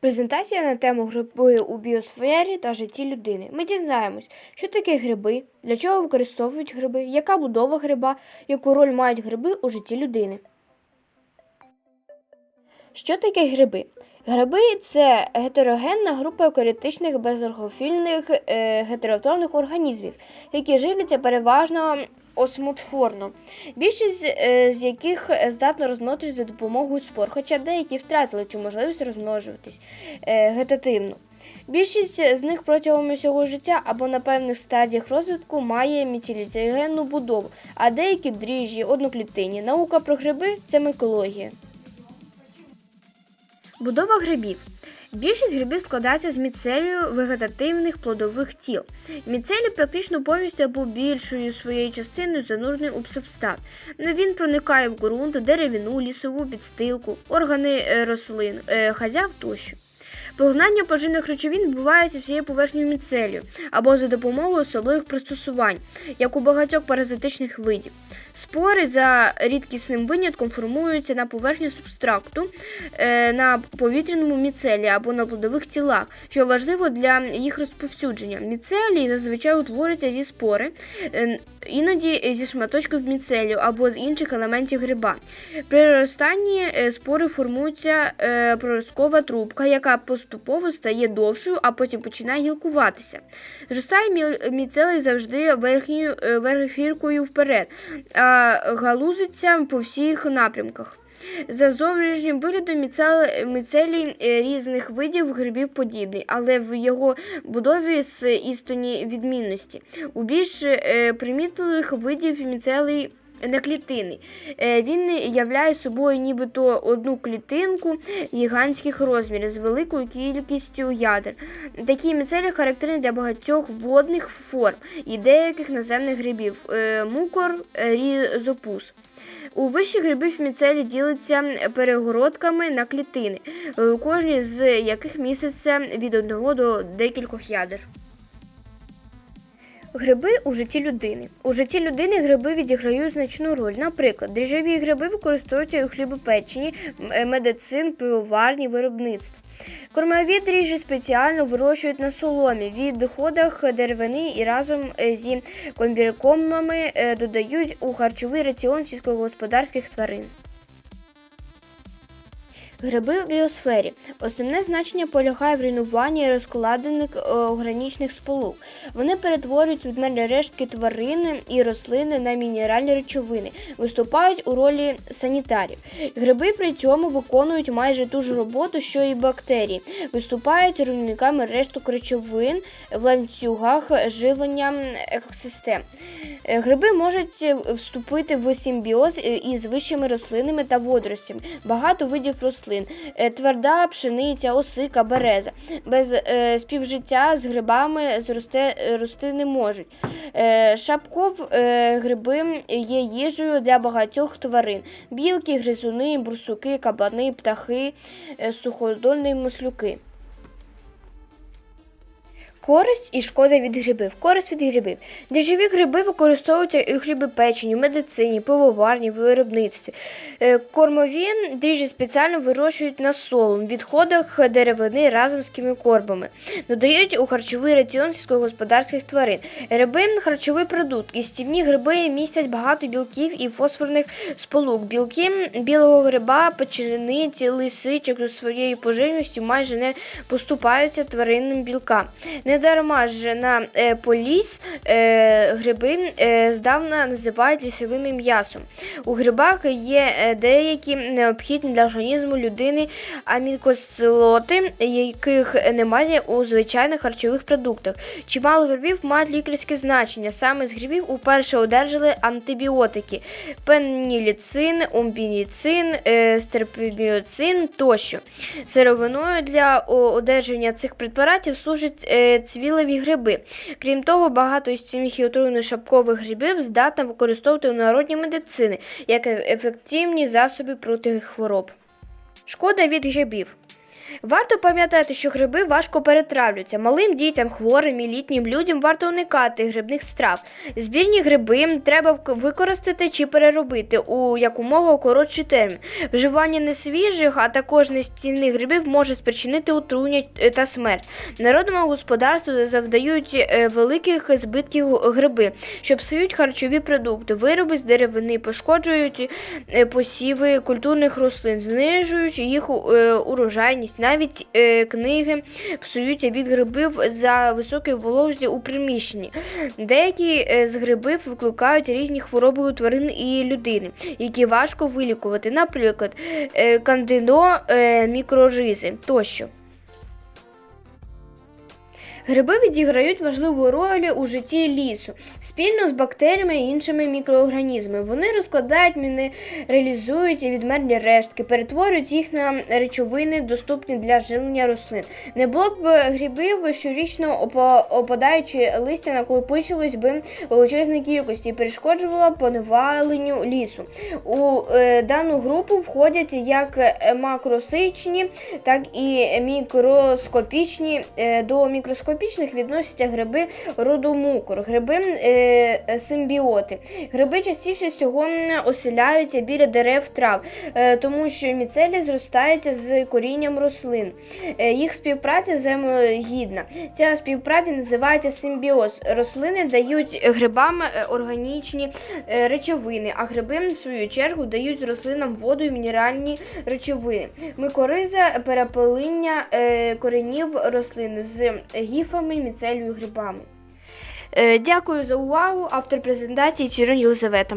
Презентація на тему гриби у біосфері та житті людини. Ми дізнаємось, що таке гриби, для чого використовують гриби, яка будова гриба, яку роль мають гриби у житті людини. Що таке гриби? Гриби це гетерогенна група еукаріотичних безоргофільних е, гетеротрофних організмів, які живляться переважно осмотворно. Більшість е, з яких здатна розмножитися за допомогою спор, хоча деякі втратили цю можливість розмножуватись е, гетативно. Більшість з них протягом усього життя або на певних стадіях розвитку має міцеліогенну будову, а деякі дріжджі, одноклітинні. Наука про гриби це мікологія. Будова грибів. Більшість грибів складається з міцелію вегетативних плодових тіл. Міцелій практично повністю або більшою своєю частиною занурений у субстат. Він проникає в ґрунт, деревину, лісову підстилку, органи е, рослин, е, хазяв тощо. Поглинання поживних речовин відбувається всією поверхнею міцелію або за допомогою особливих пристосувань, як у багатьох паразитичних видів. Спори за рідкісним винятком формуються на поверхні субстракту, е, на повітряному міцелі або на плодових тілах, що важливо для їх розповсюдження. Міцелій зазвичай утворюється зі спори, е, іноді зі шматочків міцелію або з інших елементів гриба. При розростанні е, спори формується проросткова трубка, яка поступово стає довшою, а потім починає гілкуватися. Зростає мі- міцелій завжди верхньою е, верхівкою вперед, а галузиться по всіх напрямках. За зовнішнім виглядом міцел- міцелій е, різних видів грибів подібний, але в його будові з істинні відмінності. У більш е, примітливих видів міцелій не клітинний. Е, Він являє собою нібито одну клітинку гігантських розмірів з великою кількістю ядер. Такі міцелі характерні для багатьох водних форм і деяких наземних грибів е, мукор, е, різопус. У вищих грибів міцелі ділиться перегородками на клітини, е, у кожній з яких міститься від одного до декількох ядер. Гриби у житті людини. У житті людини гриби відіграють значну роль. Наприклад, дріжджові гриби використовуються у хлібопеченні, е, медицин, пивоварні, виробництв. Кормові дріжджі спеціально вирощують на соломі, відходах деревини і разом е, зі комбікормами е, додають у харчовий раціон сільськогосподарських тварин. Гриби в біосфері. Основне значення полягає в руйнуванні розкладених е, органічних сполук. Вони перетворюють відмерні рештки тварин і рослини на мінеральні речовини, виступають у ролі санітарів. Гриби при цьому виконують майже ту ж роботу, що і бактерії, виступають руйнівниками решток речовин в ланцюгах живлення екосистем. Е, Гриби можуть вступити в симбіоз е, із вищими рослинами та водоростями. Багато видів рослин, е, тверда пшениця, осика, береза. Без е, співжиття з грибами зросте, рости не можуть. Е, шапков е, гриби є їжею для багатьох тварин: білки, гризуни, бурсуки, кабани, птахи, суходольні маслюки. Користь і шкода від грибів. Користь від грибів. Дріжджові гриби використовуються і у хлібопеченні, медицині, пивоварні, виробництві. Е, Кормові дріжджі спеціально вирощують на солом, відходах деревини разом з кімікорбами. Додають у харчовий раціон сільськогосподарських тварин. Гриби харчовий продукт. Істівні гриби містять багато білків і фосфорних сполук. Білки білого гриба, печениці, лисичок за своєю поживністю майже не поступаються тваринним білкам. Недарма ж на е, поліс е, гриби е, здавна називають лісовим м'ясом. У грибах є е, деякі необхідні для організму людини амінокислоти, яких немає у звичайних харчових продуктах. Чимало грибів мають лікарське значення. Саме з грибів уперше одержали антибіотики: пеніліцин, омбініцин, е, стерпіміоцин тощо. Сировиною для одержання цих препаратів служать е, цвілеві гриби. Крім того, багато із цих і отруєних шапкових грибів здатна використовувати у народній медицині як ефективні засоби проти хвороб. Шкода від грибів. Варто пам'ятати, що гриби важко перетравлюються. Малим дітям, хворим і літнім людям варто уникати грибних страв. Збірні гриби треба використати чи переробити у якомога коротший термін. Вживання несвіжих, а також нестійних грибів може спричинити отруєння е, та смерть. Народному господарству завдають е, великих збитків гриби, що псують харчові продукти, вироби з деревини, пошкоджують е, посіви культурних рослин, знижуючи їх урожайність. Навіть е, книги псуються від грибів за високої вологості у приміщенні. Деякі е, з грибів викликають різні хвороби у тварин і людини, які важко вилікувати, наприклад, е, кандидо, е, мікроризи тощо. Гриби відіграють важливу роль у житті лісу спільно з бактеріями і іншими мікроорганізмами. Вони розкладають, мінералізують і відмерлі рештки, перетворюють їх на речовини, доступні для живлення рослин. Не було б грибів, щорічно опадаючи листя накопичилось би у величезній кількості і перешкоджувало поневаленню лісу. У е, дану групу входять як е, макросичні, так і мікроскопічні. Е, До мікроскопічних відносяться гриби роду мукор, гриби е, симбіоти. Гриби частіше всього оселяються біля дерев трав, е, тому що міцелі зростають з корінням рослин. Е, Їх співпраця взаємогідна. Ця співпраця називається симбіоз. Рослини дають грибам е, органічні е, речовини, а гриби, в свою чергу, дають рослинам воду і мінеральні речовини. Микориза перепилення е, коренів рослин з гіфами, міцелію, грибами. Е, Дякую за увагу. Автор презентації Цірон Єлизавета.